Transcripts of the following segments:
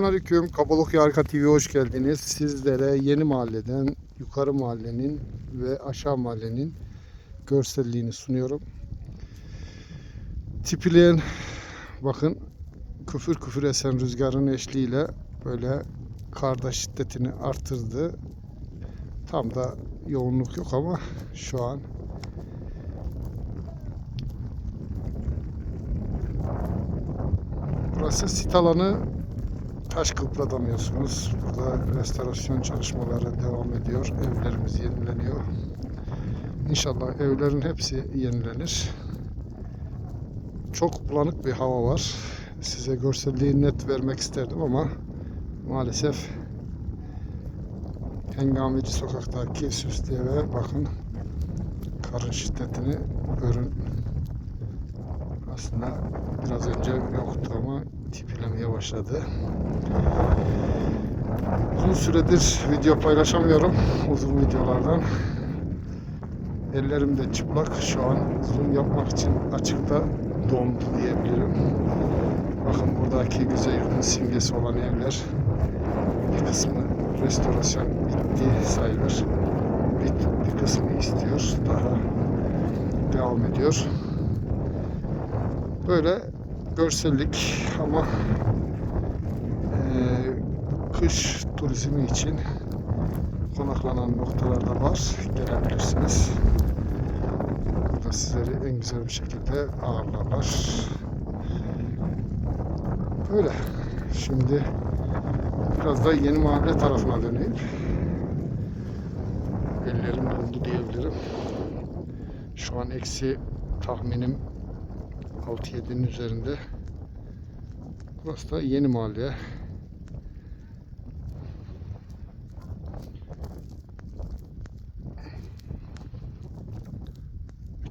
Selamünaleyküm. Kabalok Yarka TV hoş geldiniz. Sizlere yeni mahalleden yukarı mahallenin ve aşağı mahallenin görselliğini sunuyorum. Tipileyen bakın küfür küfür esen rüzgarın eşliğiyle böyle karda şiddetini artırdı. Tam da yoğunluk yok ama şu an Burası sit alanı taş kıpırdamıyorsunuz. Burada restorasyon çalışmaları devam ediyor. Evlerimiz yenileniyor. İnşallah evlerin hepsi yenilenir. Çok bulanık bir hava var. Size görselliği net vermek isterdim ama maalesef Hengameci sokaktaki süslü eve bakın karın şiddetini görün. Aslında biraz önce yoktu ama tipilemeye başladı. Uzun süredir video paylaşamıyorum. Uzun videolardan. Ellerim de çıplak. Şu an zoom yapmak için açıkta dondu diyebilirim. Bakın buradaki güzel yurdun simgesi olan evler. Bir kısmı restorasyon bitti sayılır. Bir, bir kısmı istiyor. Daha devam ediyor. Böyle görsellik ama eee, kış turizmi için konaklanan noktalarda var. Gelebilirsiniz. Burada sizleri en güzel bir şekilde ağırlarlar. Böyle. Şimdi biraz da yeni mahalle tarafına döneyim. Ellerim dondu diyebilirim. Şu an eksi tahminim 6-7'nin üzerinde. Burası da yeni mahalle.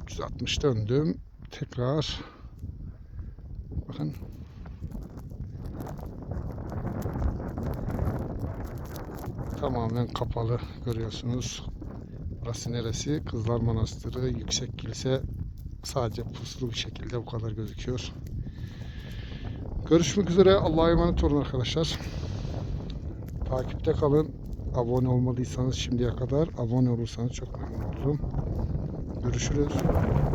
...360 döndüm. Tekrar... Bakın... Tamamen kapalı görüyorsunuz. Burası neresi? Kızlar Manastırı, Yüksek Kilise sadece puslu bir şekilde bu kadar gözüküyor. Görüşmek üzere. Allah'a emanet olun arkadaşlar. Takipte kalın. Abone olmadıysanız şimdiye kadar abone olursanız çok memnun olurum. Görüşürüz.